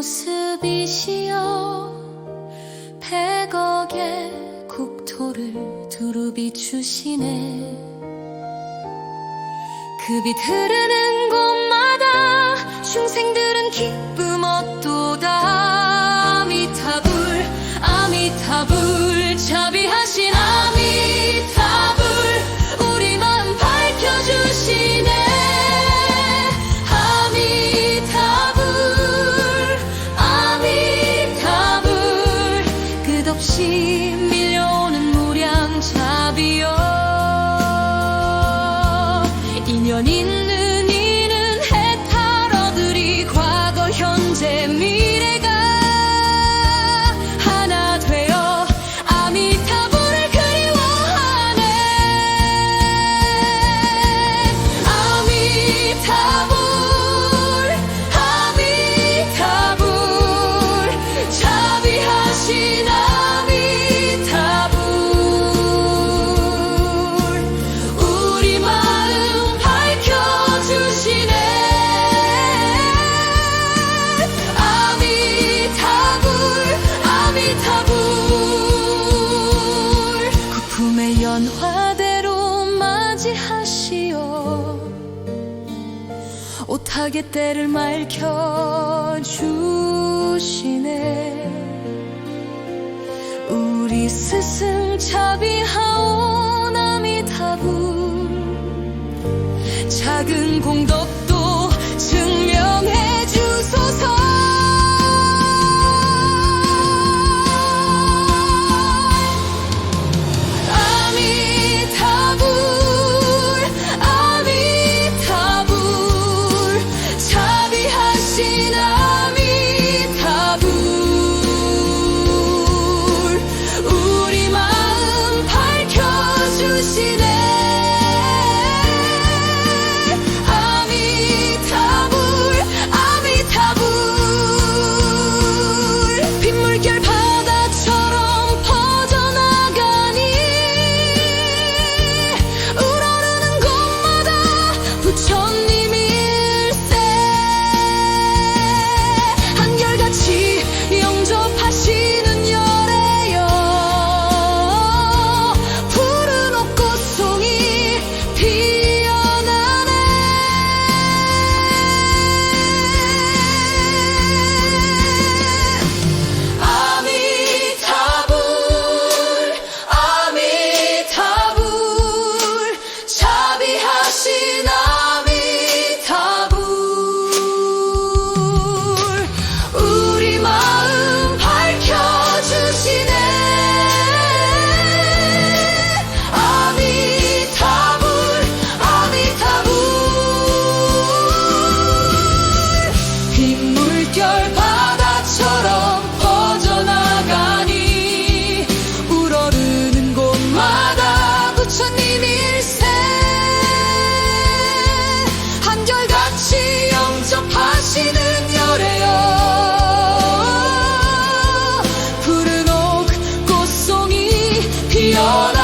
모습이시여 백억의 국토를 두루 비추시네. 그 빛 흐르는 곳마다 중생들은 기쁨 얻도다. 아미타불 아미타불. 못하게 때를 밝혀주시네. 우리 스승 자비하오 나미타부. 작은 공덕도 증명해 Yo